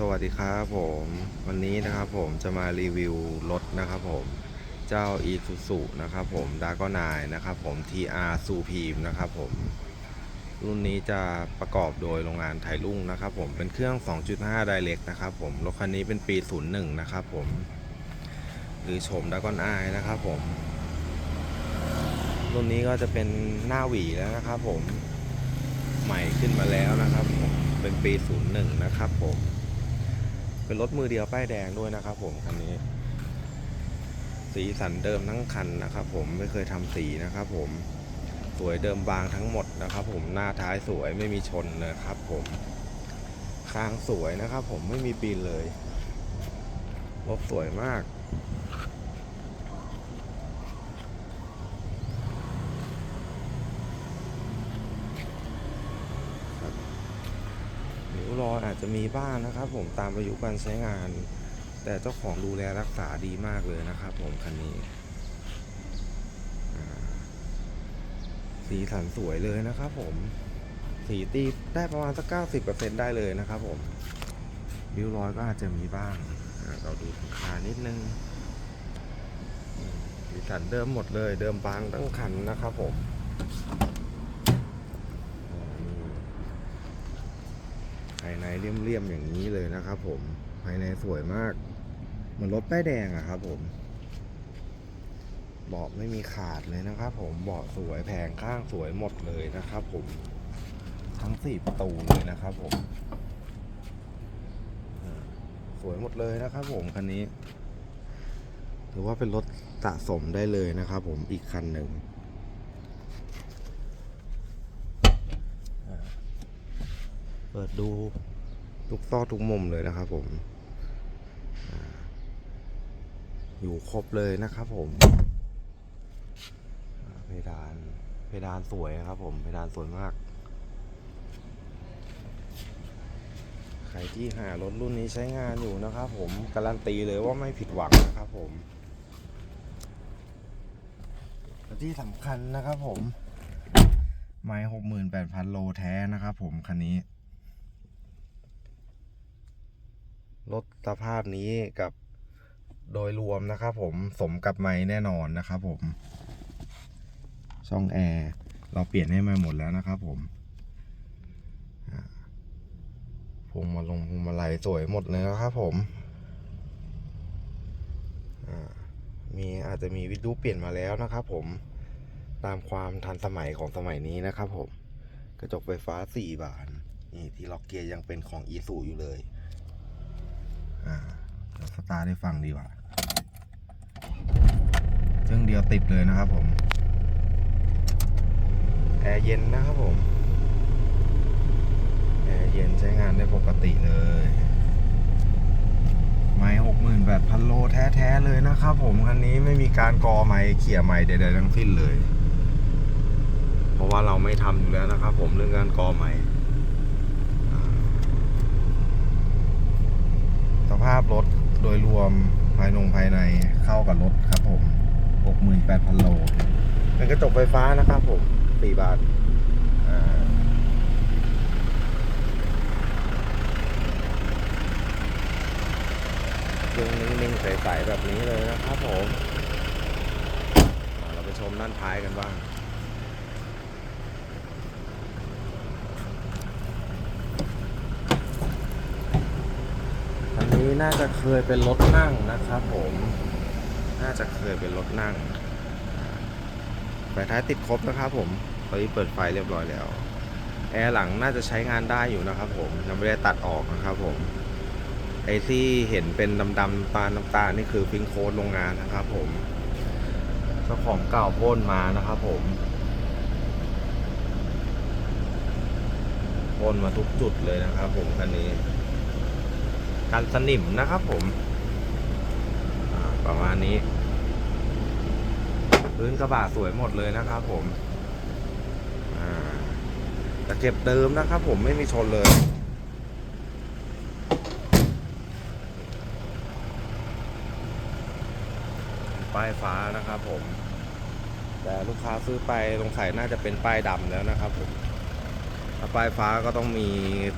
สวัสดีครับผมวันนี้นะครับผมจะมารีวิวรถนะครับผมเจ้า e s u s u นะครับผมดาก็นายนะครับผม TR Supreme นะครับผม รุ่นนี้จะประกอบโดยโรงงานไทยรุ่งนะครับผมเป็นเครื่อง 2.5 Direct นะครับผมรถคันนี้เป็นปี 01 นะครับผม หรือโฉมดากอนายนะครับผม รุ่นนี้ก็จะเป็นหน้าหวีแล้วนะครับผมใหม่ขึ้นมาแล้วนะครับผมเป็นปี 01 นะครับผม เป็นรถมือเดียวป้ายแดงด้วยนะครับผมคันนี้ สีสันเดิมทั้งคันนะครับผมไม่เคยทำสีนะครับผมสวยเดิมบางทั้งหมดนะครับ ผมหน้าท้ายสวยไม่มีชนเลยครับ ผมคางสวยนะครับ ผมไม่มีปีนเลยรถสวยมาก ริ้วรอยอา จจะมีบ้างนะครับ ผมตามอายุการใช้งาน แต่เจ้าของดูแลรักษาดีมากเลยนะครับ ผมคันนี้สีสันสวยเลยนะครับ ผมสีตีได้ประมาณสักเก้าสิบเปอร์เซ็นได้เลยนะครับ ผมริ้วรอยก็อาจจะมีบ้างเราดูขานิดนึงสีสันเดิมหมดเลย เดิมบางตั้งคันนะครับผมอ่านี่ ภายในเลี่ยมๆอย่างนี้เลยนะครับผมภายในสวยมากเหมือนรถป้ายแดงอะครับผมเบาะไม่มีขาดเลยนะครับ ผมเบาะสวยแผงข้างสวยหมดเลยนะครับ ผมทั้งสี่ประตูเลยนะครับ ผมสวยหมดเลยนะครับ ผมคันนี้ ถือว่าเป็นรถสะสมได้เลยนะครับ ผมอีกคันหนึ่ง เปิดดูทุกซอกทุกมุมเลยนะครับผม อยู่ครบเลยนะครับผม เพดาน เพดานสวยครับผม เพดานสวยมาก ใครที่หารถรุ่นนี้ใช้งานอยู่นะครับผม การันตีเลยว่าไม่ผิดหวังนะครับผมและที่สำคัญนะครับผม ไม่หกหมื่นแปดพันโลแท้นะครับผมคันนี้ รถสภาพนี้กับโดยรวมนะครับผมสมกับไม้แน่นอนนะครับผม ช่องแอร์เราเปลี่ยนให้ม่หมดแล้วนะครับผมพวงมาลงพวงมาลัยสวยหมดเลยนะครับผมมีอาจจะมีวิดูเปลี่ยนมาแล้วนะครับผมตามความทันสมัยของสมัยนี้นะครับผม กระจกไฟฟ้า 4 บาน นี่ที่ล็อกเกียร์ยังเป็นของอีซูอยู่เลย อ่าเดี๋ยวสตาร์ทให้ฟังดีกว่าซึ่งเดียวติดเลยนะครับผม แอร์เย็นนะครับผม แอร์เย็นใช้งานได้ปกติเลย ไม้หกหมื่นแปดพันโลแท้ๆเลยนะครับผม คันนี้ไม่มีการกอไม้เขี่ยไม้ใดๆทั้งสิ้นเลย เพราะว่าเราไม่ทำอยู่แล้วนะครับผมเรื่องการกอไม้อ่า ส ภาพรถโดยรวมภายนงภายในเข้ากับรถครับผม 68,000 โล เป็นกระจกไฟฟ้านะครับผม 4 บาทอ่าเครื่องนิ่งๆใสๆแบบนี้เลยนะครับผม เราไปชมด้านท้ายกันบ้าง อั นี้น่าจะเคยเป็นรถนั่งนะครับผม น่าจะเคยเป็นรถนั่งไฟท้ายติดครบนะครับผม ตอนนี้เปิดไฟเรียบร้อยแล้ว แอร์หลังน่าจะใช้งานได้อยู่นะครับผม ยังไม่ได้ตัดออกนะครับผม ไอที่เห็นเป็นดำๆตาลน้ำตาลนี่คือพิงโค้ดโรงงานนะครับผมเจ้าของเก่าพ่นมานะครับผมพ่นมาทุกจุดเลยนะครับผมคันนี้ กันสนิมนะครับผมประมาณนี้ พื้นกระบะสวยหมดเลยนะครับผมอ่าตะเก็บเดิมนะครับผมไม่มีชนเลยป้ายฟ้านะครับผม แต่ลูกค้าซื้อไปสงสัยน่าจะเป็นป้ายดำแล้วนะครับผมถ้าป้ายฟ้าก็ต้องมี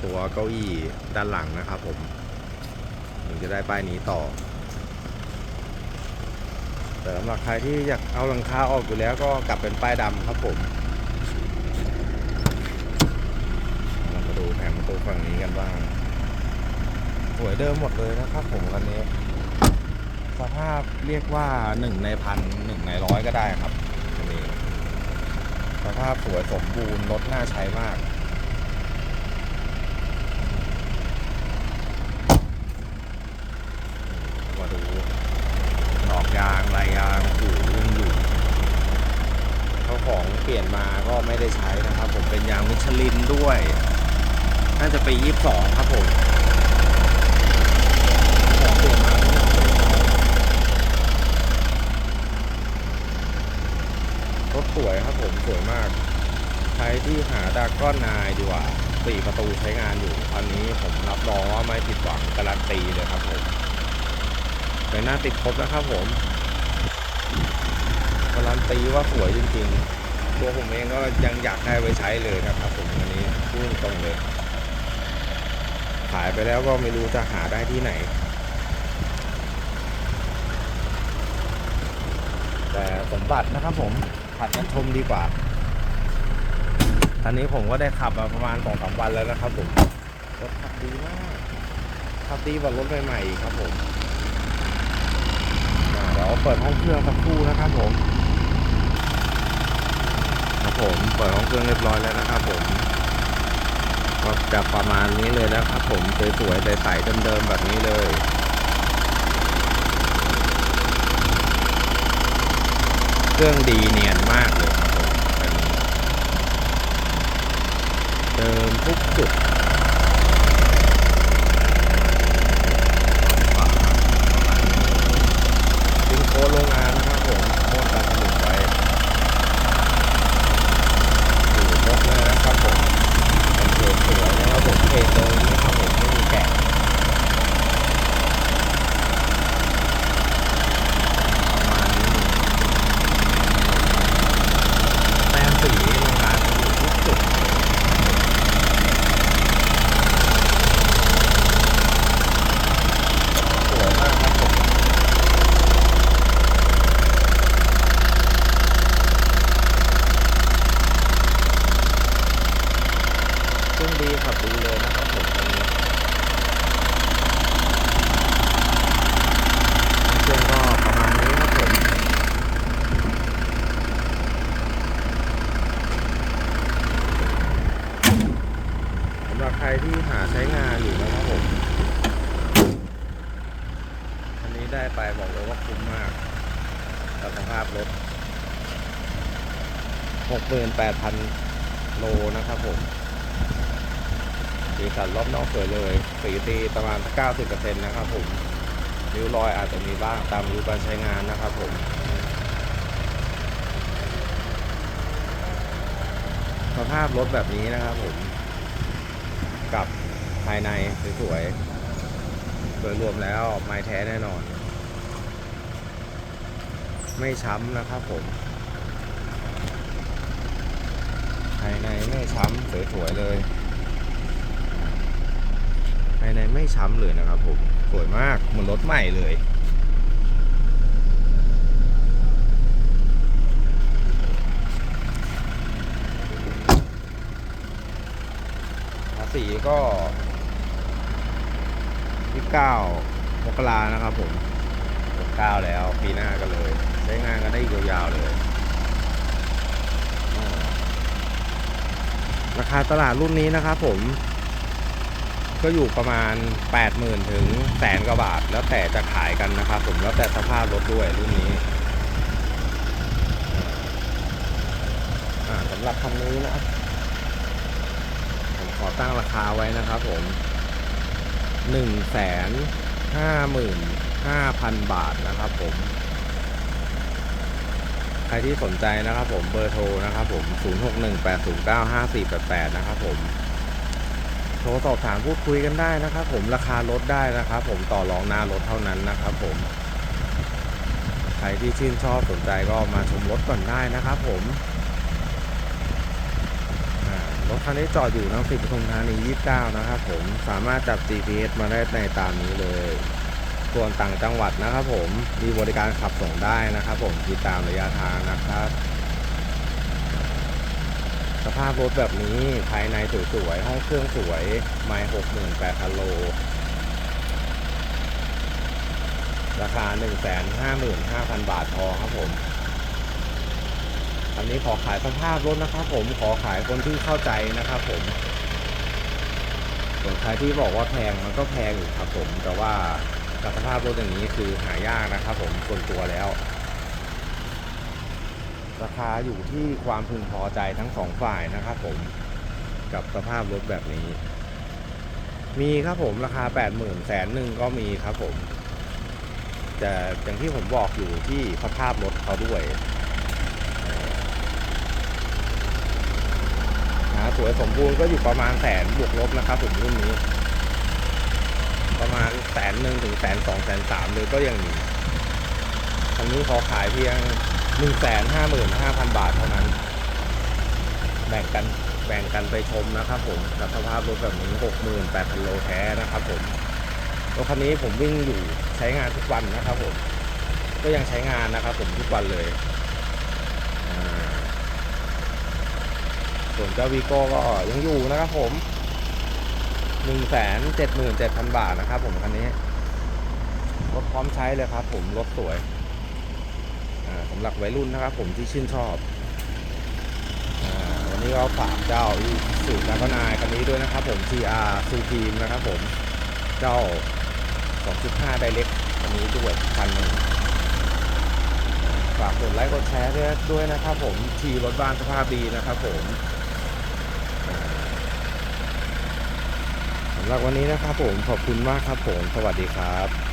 ตัวเก้าอี้ด้านหลังนะครับผม ถึงจะได้ป้ายนี้ต่อ แต่สำหรับใครที่อยากเอาหลังคาออกอยู่แล้วก็กลับเป็นป้ายดำครับผมเรามาดูแผงประตูฝั่งนี้กันบ้างสวยเดิมหมดเลยนะครับผมคันนี้ สภาพเรียกว่าหนึ่งในพันหนึ่งในร้อยก็ได้ครับคันนี้สภาพสวยสมบูรณ์รถน่าใช้มาก มาดูดอก ยางลายยางอยู่ยังอยู่เขาของเปลี่ยนมาก็ไม่ได้ใช้นะครับ ผมเป็นยางมิชลินด้วย น่าจะไปยี่สิบสองครับผมของเปลี่ยนมากรถสวยครับผมสวยมากใครที่หาดากอนนายดีกว่าสี่ประตูใช้งานอยู่อันนี้ผมรับรองว่าไม่ผิดหวังการันตีเลยครับ ผมเป็นหน้าติดครบนะครับผมการันตีว่าสวยจริงๆ ตัวผมเองก็ยังอยากได้ไว้ใช้เลยนะครับผมอันนี้พูดตรงเลย ขายไปแล้วก็ไม่รู้จะหาได้ที่ไหน แต่สมบัตินะครับผมผัดกันชมดีกว่าตอนนี้ผมก็ได้ขับมาประมาณสองสามวันแล้วนะครับผมรถขับดีมาก ขับดีกว่ารถใหม่ๆครับผม ดี๋ยวเปิดห้องเครื่องสักครู่นะครับผม ครับผมเปิดห้องเครื่องเรียบร้อยแล้วนะครับผมก็จะประมาณนี้เลยนะครับผมสวยๆใสๆเดิมๆแบบนี้เลยเครื่องดีเนียนมากเลยครับผมเดิมทุกจุด ซิงโครโรงงานนะครับผมโค่นการผลิตไว้อยู่ครบเลยนะครับผมเป็นเพจสวยนะครับผมเพจเดิมนะครับผมไม่มีแกะประมาณนี้แต้มสีโรงงานอยู่ทุกจุดสวยมากครับผม เครื่องดีขับดีเลยนะครับผมตอนนี้เครื่องก็ประมาณนี้ครับผมสำห รับใครที่หาใช้งานอยู่นะครับผมอันนี้ได้ไปบอกเลยว่าคุ้มมากกับสภาพรถ 68,000 โลนะครับผมสีสันรอบนอกสวยเลย สีตีประมาณ 90%นะครับผมริ้วรอยอาจจะมีบ้างตามอายุการใช้งานนะครับผมสภาพรถแบบนี้นะครับผม กับภายในสวยๆโดยรวมแล้วไม้แท้แน่นอน ไม่ช้ำนะครับผม ภายในไม่ช้ำสวยๆเลย ภายในไม่ช้ำเลยนะครับผม สวยมากเหมือนรถใหม่เลย ภาษีก็ที่เก้ามกรานะครับผมเก้าแล้ว ปีหน้ากันเลย ใช้งานกันได้ยาวๆเลย ราคาตลาดรุ่นนี้นะครับผม ก็อยู่ประมาณ 80,000 ถึงแสนกว่าบาท แล้วแต่จะขายกันนะครับผมแล้วแต่สภาพรถด้วยรุ่นนี้สำหรับคันนี้นะครับ ตั้งราคาไว้นะครับผม1 5 5 5 0 0 0 บาทนะครับผม ใครที่สนใจนะครับผมเบอร์โทรนะครับผม 0618095488 นะครับผม โทรสอบถามพูดคุยกันได้นะครับผมราคารถได้นะครับผมต่อรองหน้ารถเท่านั้นนะครับผม ใครที่ชื่นชอบสนใจก็มาชมรถก่อนได้นะครับผม รถคันนี้จอดอยู่นังสิบปทุมธานี29 นะครับผมสามารถจับ GPS มาได้ในตามนี้เลย ส่วนต่างจังหวัดนะครับผมมีบริการขับส่งได้นะครับผมคิดตามระยะทางนะครับ สภาพรถแบบนี้ภายในสวยๆห้องเครื่องสวยไม่หกหมื่นแปดพันโลราคา 1 5 5 5 0 0 0 บาทพอครับผม อันนี้ขอขายสภาพรถนะครับ ผมขอขายคนที่เข้าใจนะครับ ผมส่วนใครที่บอกว่าแพงมันก็แพงอยู่ครับ ผมแต่ว่าสภาพรถอย่างนี้คือหายากนะครับ ผมส่วนตัวแล้ว ราคาอยู่ที่ความพึงพอใจทั้งสองฝ่ายนะครับ ผมกับสภาพรถแบบนี้ มีครับผมราคา8 0 0 0 0แสนหนึ่งก็มีครับผมแต่อย่างที่ผมบอกอยู่ที่สภาพรถเขาด้วยหา สวยสมบูรณ์ก็อยู่ประมาณแสนบวกลบนะครับผมรุ่นนี้ ประมาณแสนหนึ่งถึงแสนสองแสนสามเลยก็ยังมีคันนี้ขอขายเพียงหนึ่งแสนห้าหมื่นห้าพันบาทเท่านั้น แบ่งกันแบ่งกันไปชมนะครับผมกับสภาพรถแบบนี้หกหมื่นแปดพันโลแท้นะครับผมรถคันนี้ผมวิ่งอยู่ใช้งานทุกวันนะครับผม ก็ยังใช้งานนะครับผมทุกวันเลยอ่า ส่วนเจ้าวีโก้ก็ยังอยู่นะครับผมหนึ่งแสนเจ็ดหมื่นเจ็ดพันบาทนะครับผมคันนี้รถพร้อมใช้เลยครับผมรถสวยสำหรับวัยรุ่นนะครับผมที่ชื่นชอบอวันนี้ก็ฝากเจ้าอีสุแล้วก็นายคันนี้ด้วยนะครับผม TR ซูพีมนะครับผมเจ้า 2.5ไดเล็กคันนี้ด้วยคันหนึ่งฝากกดไลค์กดแชร์ด้วยด้วยนะครับผมทีรถบ้านสภาพดีนะครับผมอ่าสำ หรับวันนี้นะครับผมขอบคุณมากครับผม สวัสดีครับ